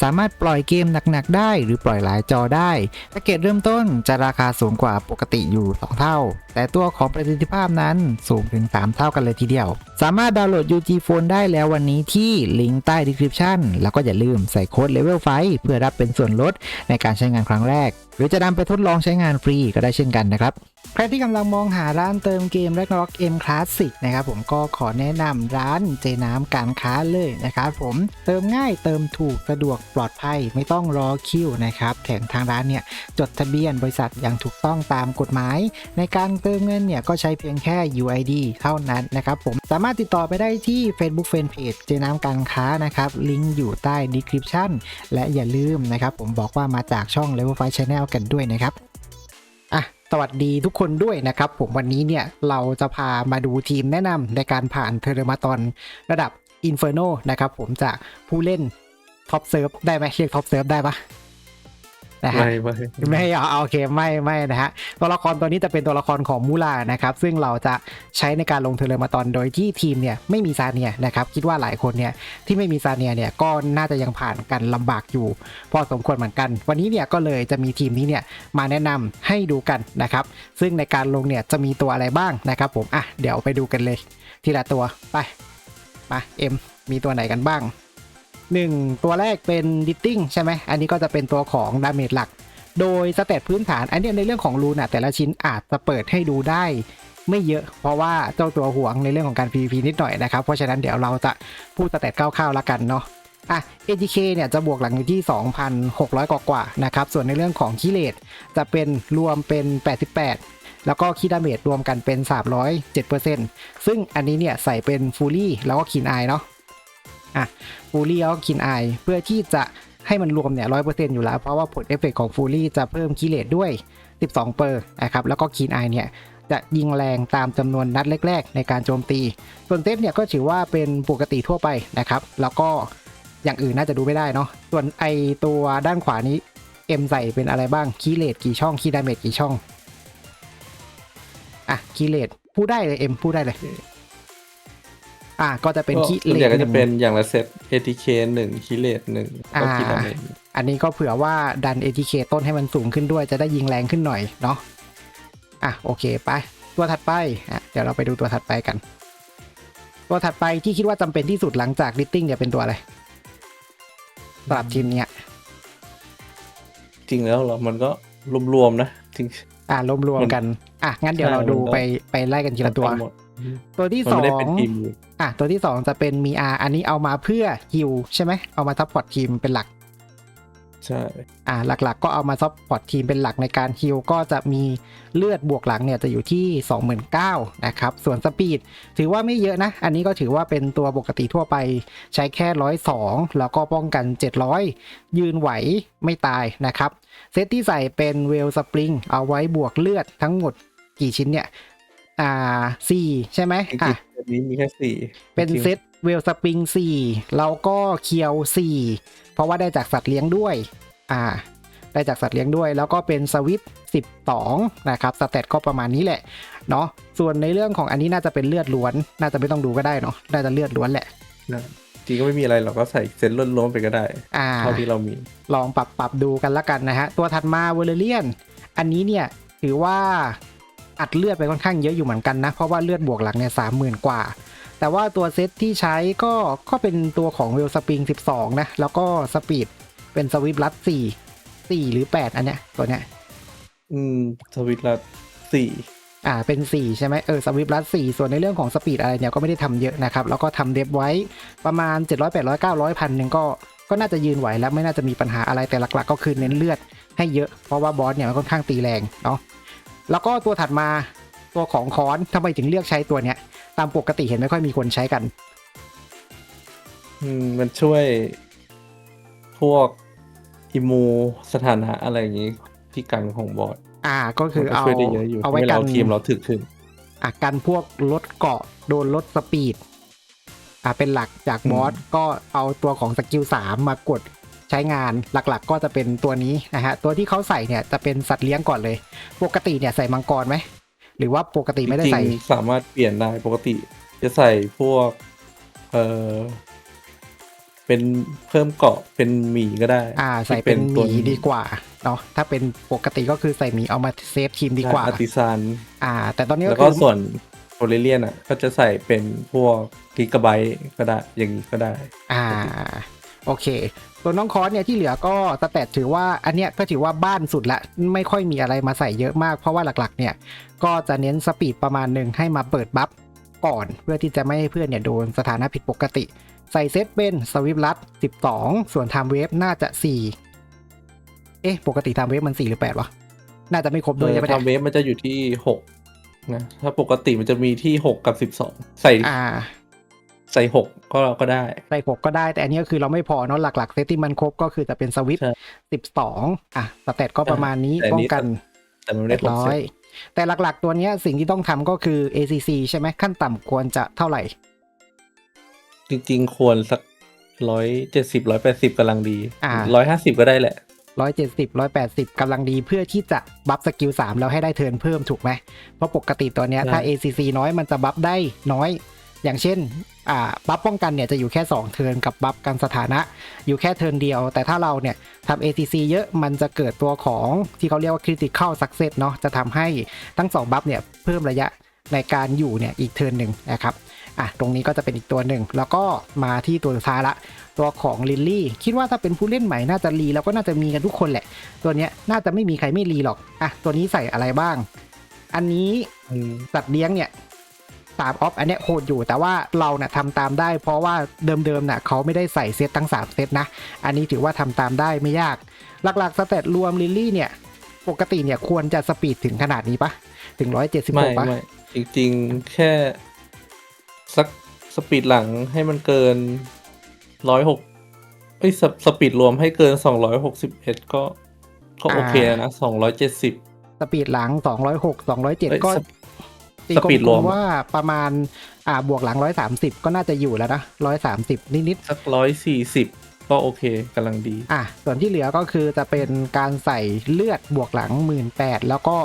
สามารถปล่อยเกมหนักๆได้ หรือปล่อยหลายจอได้แพ็กเกจเริ่มต้นจะราคาสูงกว่าปกติอยู่ 2 เท่า แต่ตัวของประสิทธิภาพนั้นสูงถึง 3 เท่ากันเลยทีเดียว สามารถดาวน์โหลด UG Phone ได้แล้ววันนี้ที่ลิงก์ใต้ description แล้วก็อย่าลืมใส่โค้ด Level 5เพื่อรับเป็นส่วนลดในการใช้งานครั้งแรก หรือจะนำไปทดลองใช้งานฟรีก็ได้เช่นกันนะครับใครที่กำลังมองหาร้านเติมเกม Ragnarok M Classic นะครับผมก็ขอแนะนำร้านเจน้ำการค้าเลยนะครับผมเติมง่ายเติมถูกสะดวกปลอดภัยไม่ต้องรอคิวนะครับแถมทางร้านเนี่ยจดทะเบียนบริษัทอย่างถูกต้องตามกฎหมาย ในการเติมเงินเนี่ยก็ใช้เพียงแค่ UID เท่านั้นนะครับผมสามารถติดต่อไปได้ที่ Facebook Fanpage เจน้ำการค้านะครับลิงก์อยู่ใต้ description และอย่าลืมนะครับผมบอกว่ามาจากช่อง Level 5 Channel กันด้วยนะครับอะสวัสดีทุกคนด้วยนะครับ ผมวันนี้เนี่ยเราจะพามาดูทีมแนะนำในการผ่านเทอร์มาตอนระดับ Inferno นะครับผมจากผู้เล่นท็อปเซิร์ฟได้ไหมเรียกท็อปเซิร์ฟได้ปะ นะฮะไม่ไม่ไม่เอาเอาโอเคไม่ไม่นะฮะตัวละครตัวนี้จะเป็นตัวละครของมูลานะครับซึ่งเราจะใช้ในการลงเทเลมาตอนโดยที่ทีมเนี่ยไม่มีซาเนียนะครับคิดว่าหลายคนเนี่ยที่ไม่มีซาเนียเนี่ยก็น่าจะยังผ่านกันลำบากอยู่พอสมควรเหมือนกัน วันนี้เนี่ยก็เลยจะมีทีมนี้เนี่ยมาแนะนำให้ดูกันนะครับซึ่งในการลงเนี่ยจะมีตัวอะไรบ้างนะครับผมอะเดี๋ยวไปดูกันเลย ทีละตัวไปมาเอ็มมีตัวไหนกันบ้าง 1 ตัวแรกเป็นดิตติ้งใช่ไหมอันนี้ก็จะเป็นตัวของดาเมจหลัก โดยสเตตพื้นฐาน อันนี้ในเรื่องของรูนอะแต่ละชิ้นอาจจะเปิดให้ดูได้ไม่เยอะ เพราะว่าเจ้าตัวห่วงในเรื่องของการ PVP นิดหน่อยนะครับ เพราะฉะนั้นเดี๋ยวเราจะพูดสเตตคร่าวๆแล้วกันเนาะอะ ATK เนี่ยจะบวกหลังอยู่ที่ 2,600 กว่ากว่าๆนะครับ ส่วนในเรื่องของคีเลตจะเป็นรวมเป็น 88 แล้วก็คีดาเมจรวมกันเป็น 307%ซึ่งอันนี้เนี่ยใส่เป็นฟูลี่แล้วก็คินไอเนาะ อะฟูลี่ก็คินไอเพื่อที่จะให้มันรวมเนี่ยร้อยเปอร์เซ็นต์อยู่แล้ว เพราะว่าผลเอฟเฟกของฟูลี่จะเพิ่มคีเลตด้วย 12 เปอร์นะครับแล้วก็คินไอเนี่ยจะยิงแรงตามจำนวนนัดแรก ๆ ในการโจมตี ส่วนเซตเนี่ยก็ถือว่าเป็นปกติทั่วไปนะครับ แล้วก็อย่างอื่นน่าจะดูไม่ได้เนาะ ส่วนไอตัวด้านขวานี้เอ็มใส่เป็นอะไรบ้าง คีเลตกี่ช่อง คีดาเมจกี่ช่อง อะ คีเลตพูดได้เลยเอ็มพูดได้เลย อะก็จะเป็นก็คีส่วนเลใหญ่ตก็จะเป็นอย่างละเซต ATK หนึ่งคิเลตหนึ่งแล้วก็อ่าคิดอะไรอันนี้ก็เผื่อว่าดัน ATK ต้นให้มันสูงขึ้นด้วยจะได้ยิงแรงขึ้นหน่อยเนาะอะโอเคไปตัวถัดไปอะเดี๋ยวเราไปดูตัวถัดไปกัน ตัวถัดไปที่คิดว่าจำเป็นที่สุดหลังจากดิตติ้งจะเป็นตัวอะไรสำหรับทีมเนี้ยจริงแล้วเหรอมันก็รวมๆนะจริงอะรวมๆกัน อะงั้นเดี๋ยวเราดูใช่มันก็ไปไปไล่กันทีละตัวหมด ตัวที่มันสอไม่ได้งเป็นทีมอยู่อะตัวที่สองจะเป็นมีอาอันนี้เอามาเพื่อฮิวใช่ไหมเอามาซัพพอร์ตทีมเป็นหลักใช่อ่าหลักๆ ก็เอามาซัพพอร์ตทีมเป็นหลักในการฮิลก็จะมีเลือดบวกหลังเนี่ยจะอยู่ที่ 29,000นะครับ ส่วนสปีดถือว่าไม่เยอะนะ อันนี้ก็ถือว่าเป็นตัวปกติทั่วไปใช้แค่ร้อยสองแล้วก็ป้องกัน 700 ยืนไหวไม่ตายนะครับ เซตที่ใส่เป็นเวลสปริงเอาไว้บวกเลือดทั้งหมดกี่ชิ้นเนี่ย อ่าสี่ใช่ไหมจริงอะๆอันนี้มีแค่สี่เป็นจริงๆเซตเวลสปริง4แล้วก็เคียว4เพราะว่าได้จากสัตว์เลี้ยงด้วย อ่า ได้จากสัตว์เลี้ยงด้วย แล้วก็เป็นสวิต12นะครับสเตตก็ประมาณนี้แหละเนาะส่วนในเรื่องของอันนี้น่าจะเป็นเลือดล้วน น่าจะไม่ต้องดูก็ได้เนาะน่าจะเลือดล้วนแหละนะจริงก็ไม่มีอะไรเราก็ใส่เซตล้วนๆไปก็ได้อ่าเท่าที่เรามี ลองปรับปรับดูกันละกันนะฮะ ตัวถัดมาเวเลเลียน อันนี้เนี่ยถือว่า อัดเลือดไปค่อนข้างเยอะอยู่เหมือนกันนะ เพราะว่าเลือดบวกหลังเนี่ยสามหมื่นกว่า แต่ว่าตัวเซตที่ใช้ก็ก็เป็นตัวของเวลสปริง 12 นะ แล้วก็สปีดเป็นสวิปลัด4 4 หรือ 8 อันเนี้ยตัวเนี้ยอืมสวิตละสี่อ่าเป็น4ใช่ไหมเออสวิปลัด4ส่วนในเรื่องของสปีดอะไรเนี่ยก็ไม่ได้ทำเยอะนะครับ แล้วก็ทำเดฟไว้ประมาณ 700 800 900พันหนึ่งก็ก็น่าจะยืนไหวแล้วไม่น่าจะมีปัญหาอะไรแต่หลักๆ ก็คือเน้นเลือดให้เยอะเพราะว่าบอสเนี่ยมันค่อนข้างตีแรงเนาะ แล้วก็ตัวถัดมาตัวของคอนทำไมถึงเลือกใช้ตัวเนี้ย ตามปกติเห็นไม่ค่อยมีคนใช้กัน อืมมันช่วยพวกอิมูสถานะอะไรอย่างนี้ที่กันของบอร์ดอ่าก็คือมันก็เอาช่วยได้เยอะอยู่เอาไว้ให้กัเรานทีมเราถึกขึ้นอะกันพวกลดเกาะโดนลดสปีดอะเป็นหลักจากอืมบอสก็เอาตัวของสกิลสามมากด ใช้งานหลักๆ ก็จะเป็นตัวนี้นะฮะตัวที่เขาใส่เนี่ยจะเป็นสัตว์เลี้ยงก่อนเลย ปกติเนี่ยใส่มังกรไหมหรือว่าปกติไม่ได้จริงใส่ๆสามารถเปลี่ยนได้ปกติ จะใส่พวกเออเป็นเพิ่มเกาะเป็นหมีก็ได้อ่าใส่เป็นหตัวมีดีกว่าเนาะถ้าเป็นปกติก็คือใส่หมีเอามาเซฟทีมดีกว่าอาร์ติซานอ่า แต่ตอนนี้แล้วก็ก็คือส่วนโอเรเลียนอะ ก็จะใส่เป็นพวกกิกะไบต์ก็ได้อย่างนี้ก็ได้ อ่า โอเค ตัวน้องคอสเนี่ยที่เหลือก็สแตทถือว่าอันเนี้ยก็ถือว่าบ้านสุดละไม่ค่อยมีอะไรมาใส่เยอะมาก เพราะว่าหลักๆ เนี่ยก็จะเน้นสปีดประมาณหนึ่งให้มาเปิดบัฟก่อน เพื่อที่จะไม่ให้เพื่อนเนี่ยโดนสถานะผิดปกติ ใส่เซตเป็นสวิปลัด 12 ส่วนไทม์เวฟน่าจะ 4 เอ๊ะ ปกติไทม์เวฟมัน 4 หรือ 8 วะ น่าจะไม่ครบด้วยใช่ไหมทำเนี่ยเวฟมันจะอยู่ที่หกนะ ถ้าปกติมันจะมีที่หกกับสิบสองใส่อ่า ใส่หกก็ก็ได้ ใส่หกก็ได้แต่อันนี้ก็คือเราไม่พอเนาะหลักๆเซตที่มันครบก็คือจะเป็นสวิตใช่สิบสองอะสเตตก็ประมาณนี้แต่อันป้องนี้กันแต่มันไม่เรีได้ยบครบร้อเซยตแต่หลักๆตัวเนี้ยสิ่งที่ต้องทำก็คือ ACC ใช่ไหมขั้นต่ำควรจะเท่าไหร่ จริงๆ ควรสักร้อยเจ็ดสิบร้อยแปดสิบกำลังดีอ่าร้อยห้าสิบก็ได้แหละร้อยเจ็ดสิบร้อยแปดสิบกำลังดีเพื่อที่จะบัฟสกิลสามแล้วให้ได้เทิร์นเพิ่มถูกไหมเพราะปกติตัวเนี้ยใช่ถ้า ACC น้อยมันจะบัฟได้น้อย อย่างเช่นอ่าบัฟป้องกันเนี่ยจะอยู่แค่ 2 เทิร์นกับบัฟกันสถานะอยู่แค่เทิร์นเดียว แต่ถ้าเราเนี่ยทำ ACC เยอะมันจะเกิดตัวของที่เขาเรียกว่า critical success เนาะจะทำให้ทั้ง 2 บัฟเนี่ยเพิ่มระยะในการอยู่เนี่ยอีกเทิร์นหนึ่งนะครับอะตรงนี้ก็จะเป็นอีกตัวหนึ่ง แล้วก็มาที่ตัวสุดท้ายละ ตัวของลิลลี่คิดว่าถ้าเป็นผู้เล่นใหม่น่าจะรีแล้วก็น่าจะมีกันทุกคนแหละ ตัวเนี้ยน่าจะไม่มีใครไม่รีหรอกอะตัวนี้ใส่อะไรบ้าง อันนี้อืมสัตว์เลี้ยงเนี่ย สามออฟอันเนี้ยโหดอยู่แต่ว่าเราเนี่ยทำตามได้ เพราะว่าเดิมๆเนี่ยเขาไม่ได้ใส่เซตทั้ง 3 เซตนะ อันนี้ถือว่าทำตามได้ไม่ยาก หลักๆสเตตรวมลิลลี่เนี่ย ปกติเนี่ยควรจะสปีดถึงขนาดนี้ปะถึงไม่176ปะไม่จริงๆ แค่ สักสปีดหลังให้มันเกินร้อยหกเอ้ยสสปีดรวมให้เกินสองร้อยหกสิบเอ็ดก็ก็โอเคแล้วนะสองร้อยเจ็ดสิบสปีดหลัง206 207ก็สตีสกลปีด รวมมๆว่าประมาณอ่าบวกหลัง130ก็น่าจะอยู่แล้วนะ130นิดสักร้อยสี่สิบก็โอเคกำลังดีๆอะ ส่วนที่เหลือก็คือจะเป็นการใส่เลือดบวกหลัง18,000แล้วก็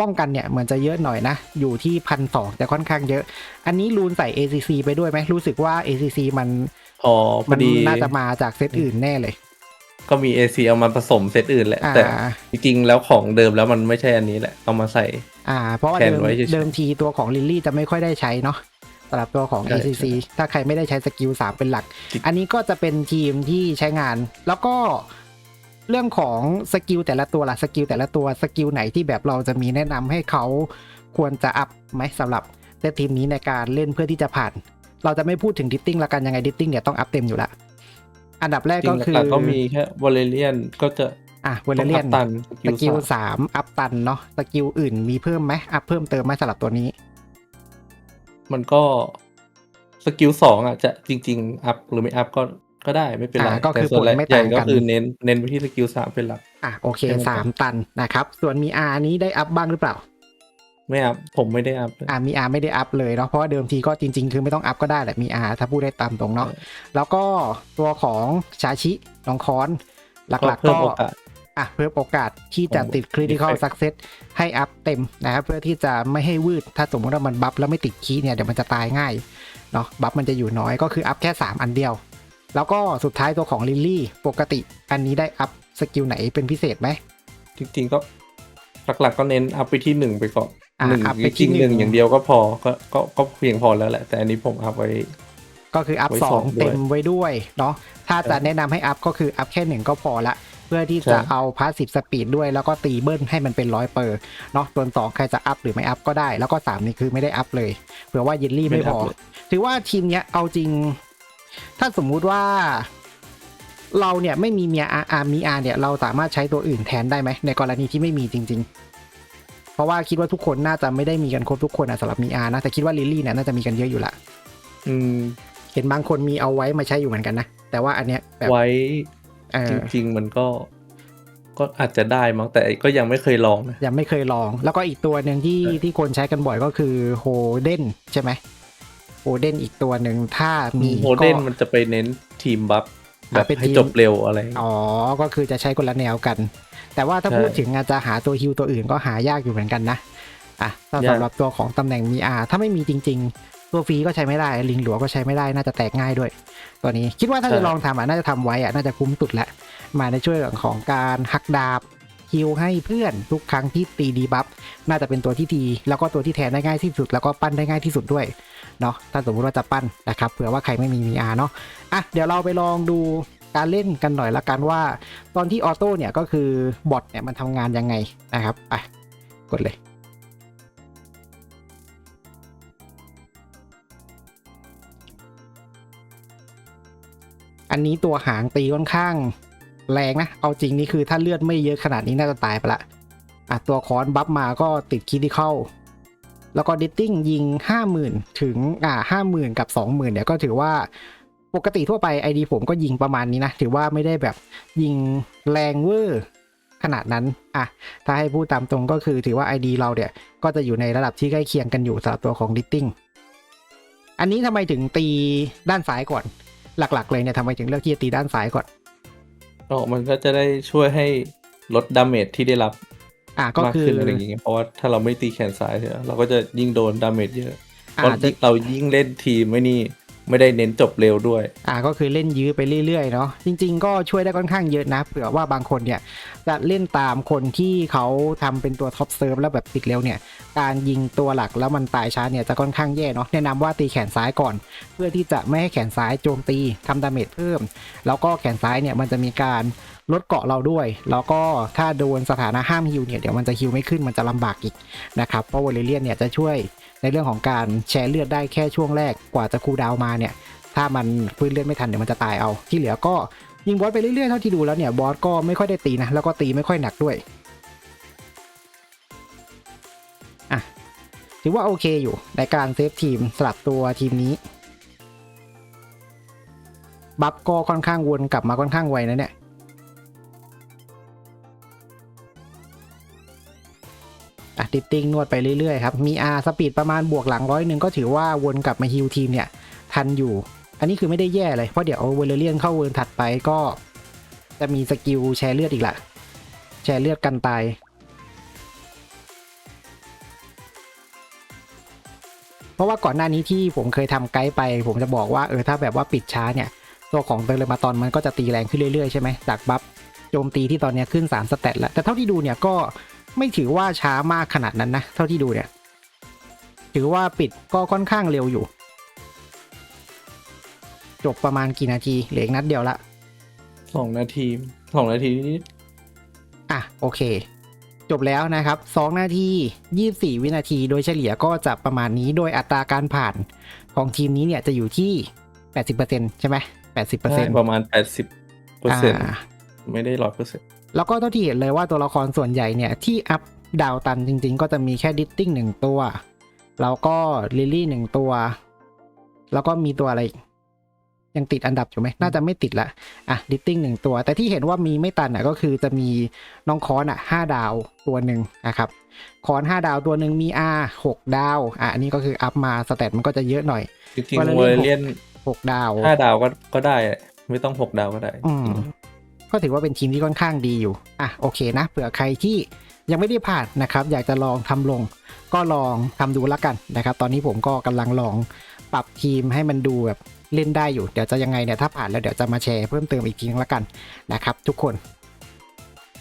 ป้องกันเนี่ยเหมือนจะเยอะหน่อยนะ อยู่ที่พันสองแต่ค่อนข้างเยอะ อันนี้รูนใส่ ACC ไปด้วยไหมรู้สึกว่า ACC มัน พอพมัอดีน่าจะมาจากเซตอื่นแน่เลย ก็มีเอซีเอามาผสมเซตอื่นแหละ อ่า แต่จริงๆแล้วของเดิมแล้วมันไม่ใช่อันนี้แหละ เอามาใส่ อ่า เพราะว่าแทนเดิมไว้เฉยๆเดิมทีตัวของลิลลี่จะไม่ค่อยได้ใช้เนาะสำหรับตัวของ ใช่ ACC ถ้าใครไม่ได้ใช้สกิล 3 เป็นหลัก จริง อันนี้ก็จะเป็นทีมที่ใช้งาน แล้วก็เรื่องของสกิลแต่ละตัวล่ะสกิลแต่ละตัวสกิลไหนที่แบบเราจะมีแนะนำให้เขาควรจะอัพไหมสำหรับเซตทีมนี้ในการเล่นเพื่อที่จะผ่าน เราจะไม่พูดถึงดิตติ้งละกันยังไงดิตติ้งเนี่ยต้องอัพเต็มอยู่ละ อันดับแรกจริก็งคือหลักๆก็มีแค่วอลเลเลียนก็จะอะเวลต้องเลีอัยนพตันสกิลสามสามอัพตันเนาะสกิลอื่นมีเพิ่มไหมอัพเพิ่มเติมไหมสำหรับตัวนี้ มันก็สกิลสองอะจะจริง ๆ อัพหรือไม่อัพก็ก็ได้ไม่เป็นไรอ่าก็คือแต่ส่วนผลไม่ใหญ่ต่างกันก็คือเน้นเน้นไปที่สกิลสามเป็นหลักอะโอเคใช่ไหมครับสามตันนะครับ ส่วนมีอานี้ได้อัพบ้างหรือเปล่า ไม่อัพผมไม่ได้อัพเลยอ่ามีอาไม่ได้อัพเลยเนาะเพราะว่าเดิมทีก็จริง ๆ คือไม่ต้องอัพก็ได้แหละมีอาถ้าพูดได้ตามตรงเนาะแล้วก็ตัวของชาชิน้องคอน หลักๆเพิ่ก็มโอกาสอะเพิ่มโอกาสที่จะติด critical Effect success ให้อัพเต็มนะครับเพื่อที่จะไม่ให้วืด ถ้าสมมติว่ามันบัฟแล้วไม่ติดคีย์เนี่ยเดี๋ยวมันจะตายง่ายเนาะบัฟมันจะอยู่น้อยก็คืออัพแค่ 3 อันเดียว แล้วก็สุดท้ายตัวของลิลลี่ปกติอันนี้ได้อัพสกิลไหนเป็นพิเศษไหม จริงๆก็หลักๆก็เน้นอัพไปที่หนึ่งไปก่อนอ่า หนึ่งอัพจไปที่ริงๆหนึ่งหนึ่งอย่างเดียวก็พอก็ก็ก็เพียงพอแล้วแหละ แต่อันนี้ผมอัพไว้ ก็คืออัพไว้สสอองงด้วยเต็มไว้ด้วยเนาะถ้าจะใช่แนะนำให้อัพก็คืออัพแค่หนึ่งก็พอละเพื่อที่จะใช่เอาพาสซีฟสปีดด้วยแล้วก็ตีเบิ้ลให้มันเป็นร้อยเปอร์เนาะส่วนสองใครจะอัพหรือไม่อัพก็ได้ แล้วก็สามนี่คือไม่ได้อัพเลยเผื่อว่าเยลลี่ไม่พอด้เลยถือว่าทีมเนี้ยเอาจริง ถ้าสมมุติว่าเราเนี่ยไม่มีเมียอาอามีอาเนี่ยเราสามารถใช้ตัวอื่นแทนได้ไหมในกรณีที่ไม่มีจริง เพราะว่าคิดว่าทุกคนน่าจะไม่ได้มีกันครบทุกคนอะสำหรับมีอานะแต่คิดว่าลิลลี่เนี่ยน่าจะมีกันเยอะอยู่ละอืม เห็นบางคนมีเอาไว้มาใช้อยู่เหมือนกันนะแต่ว่าอันเนี้ยแบบไว้เอจอริงๆมันก็ก็อาจจะได้มั้งแต่ก็ยังไม่เคยลองนะยังไม่เคยลอง แล้วก็อีกตัวหนึ่งที่ใช่ที่คนใช้กันบ่อยก็คือโฮเดนใช่ไหมโฮเดนอีกตัวหนึ่งถ้ามีโมเดนมันจะไปเน้นทีมบัฟ แบบเป็นให้ทีมจบเร็วอะไรอย่างเงี้ยอ๋อ ก็คือจะใช้คนละแนวกัน แต่ว่าถ้าใช่พูดถึงอาจจะหาตัวฮิวตัวอื่นก็หายากอยู่เหมือนกันนะ อะถ้ายากสำหรับตัวของตำแหน่งมีอาถ้าไม่มีจริง ๆ ตัวฟรีก็ใช้ไม่ได้ ลิงหลัวก็ใช้ไม่ได้ น่าจะแตกง่ายด้วย ตัวนี้ คิดว่าถ้าจะลองทำอะ น่าจะทำไว้อะ น่าจะคุ้มสุดแหละ มาในช่วยเรื่องของการหักดาบฮิวให้เพื่อนทุกครั้งที่ตีดีบัฟ น่าจะเป็นตัวที่ดี แล้วก็ตัวที่แทนได้ง่ายที่สุด แล้วก็ปั้นได้ง่ายที่สุดด้วย เนาะถ้าสมมติว่าจะปั้นนะครับเผื่อว่าใครไม่มีมีอาเนาะอะเดี๋ยวเราไปลองดูการเล่นกันหน่อยละกันว่า ตอนที่ออโต้เนี่ยก็คือบอทเนี่ยมันทำงานยังไงนะครับไปกดเลย อันนี้ตัวหางตีค่อนข้างแรงนะ เอาจริงนี่คือถ้าเลือดไม่เยอะขนาดนี้น่าจะตายไปละอะตัวคอนบัฟมาก็ติดคิดที่เข้า แล้วก็ดิตติ้งยิง 50,000 ถึงอ่า50,000 กับ 20,000เนี่ยก็ถือว่าปกติทั่วไป ID ผมก็ยิงประมาณนี้นะ ถือว่าไม่ได้แบบยิงแรงเวอร์ขนาดนั้นอะถ้าให้พูดตามตรงก็คือถือว่า ID เราเนี่ย ก็จะอยู่ในระดับที่ใกล้เคียงกันอยู่สำหรับตัวของดิตติ้งอันนี้ทำไมถึงตีด้านซ้ายก่อน หลักๆ เลยเนี่ยทำไมถึงเลือกที่จะตีด้านซ้ายก่อนอ๋อมันก็จะได้ช่วยให้ลดดาเมจที่ได้รับ อะก็มากคือขึ้นอะไรอย่างเงี้ยเพราะว่าถ้าเราไม่ตีแขนซ้ายเนี่ยเราก็จะยิ่งโดนดาเมจเยอะเพอาราะจจะเรายิ่งเล่นทีมไม่นี่ไม่ได้เน้นจบเร็วด้วย อ่าก็คือเล่นยื้อไปเรื่อยๆเนาะจริง ๆ ก็ช่วยได้ค่อนข้างเยอะนะเผื่อว่าบางคนเนี่ยจะเล่นตามคนที่เขาทำเป็นตัวท็อปเซิร์ฟแล้วแบบติดเร็วเนี่ย การยิงตัวหลักแล้วมันตายช้าเนี่ยจะค่อนข้างแย่เนาะแนะนำว่าตีแขนซ้ายก่อน เพื่อที่จะไม่ให้แขนซ้ายโจมตีทำดาเมจเพิ่ม แล้วก็แขนซ้ายเนี่ยมันจะมีการ ลดเกาะเราด้วย แล้วก็ถ้าโดนสถานะห้ามฮิวเนี่ยเดี๋ยวมันจะฮิวไม่ขึ้นมันจะลำบากอีกนะครับเพราะวอลเลเลียนเนี่ยจะช่วยในเรื่องของการแชร์เลือดได้แค่ช่วงแรกกว่าจะคูดาวมาเนี่ยถ้ามันฟื้นเลือดไม่ทันเดี๋ยวมันจะตายเอา ที่เหลือก็ยิงบอสไปเรื่อยๆเท่าที่ดูแล้วเนี่ยบอสก็ไม่ค่อยได้ตีนะแล้วก็ตีไม่ค่อยหนักด้วยอะถือว่าโอเคอยู่ในการเซฟทีมสลับตัวทีมนี้บัฟก็ค่อนข้างวนกลับมาค่อนข้างไวนะเนี่ย ติดติงนวดไปเรื่อยๆครับ มี R สปีดประมาณบวกหลังร้อยหนึ่งก็ถือว่าวนกลับมาฮิวทีมเนี่ยทันอยู่ อันนี้คือไม่ได้แย่เลย เพราะเดี๋ยวเวลเลียนเข้าเวิร์นถัดไปก็ จะมีสกิลแชร์เลือดอีกละแชร์เลือดกันตายเพราะว่าก่อนหน้านี้ที่ผมเคยทำไกด์ไป ผมจะบอกว่าเออถ้าแบบว่าปิดช้าเนี่ย ตัวของเตอร์เมาตอนมันก็จะตีแรงขึ้นเรื่อยๆใช่ไหมจากบัฟโจมตีที่ตอนเนี้ยขึ้น 3 สเตตแล้ว แต่เท่าที่ดูเนี่ยก็ ไม่ถือว่าช้ามากขนาดนั้นนะ เท่าที่ดูเนี่ย ถือว่าปิดก็ค่อนข้างเร็วอยู่ จบประมาณกี่นาทีเหลืออีกนัดเดียวละสองนาทีสองนาทีนี้อะโอเค จบแล้วนะครับ2นาที24วินาทีโดยเฉลี่ยก็จะประมาณนี้โดยอัตราการผ่านของทีมนี้เนี่ยจะอยู่ที่80%ใช่ไหม80%ประมาณแปดสิบเปอร์เซ็นต์อ่าไม่ได้ร้อยเปอร์เซ็นต์ แล้วก็เท่าที่เห็นเลยว่าตัวละครส่วนใหญ่เนี่ยที่อัพดาวตันจริงๆ ก็จะมีแค่ดิตติ้งหนึ่งตัว แล้วก็ลิลลี่หนึ่งตัว แล้วก็มีตัวอะไรอีกยังติดอันดับอยู่ไหมน่าจะไม่ติดละอะดิตติ้งหนึ่งตัว แต่ที่เห็นว่ามีไม่ตันอะก็คือจะมีน้องคอนอะห้าดาวตัวหนึ่งนะครับคอนห้าดาวตัวหนึ่งมี R หกดาวอะอันนี้ก็คืออัพมาสเตตมันก็จะเยอะหน่อยจริงวอลๆเลวย์อลเล่นเลียนหกดาวห้าดาวก็ก็ได้อะไม่ต้องหกดาวก็ได้อืม ก็ถือว่าเป็นทีมที่ค่อนข้างดีอยู่ อะโอเคนะ เผื่อใครที่ยังไม่ได้ผ่านนะครับ อยากจะลองทำลง ก็ลองทำดูแล้วกันนะครับ ตอนนี้ผมก็กำลังลองปรับทีมให้มันดูแบบเล่นได้อยู่ เดี๋ยวจะยังไงเนี่ยถ้าผ่านแล้วเดี๋ยวจะมาแชร์เพิ่มเติมอีกทีนึงแล้วกันนะครับ ทุกคน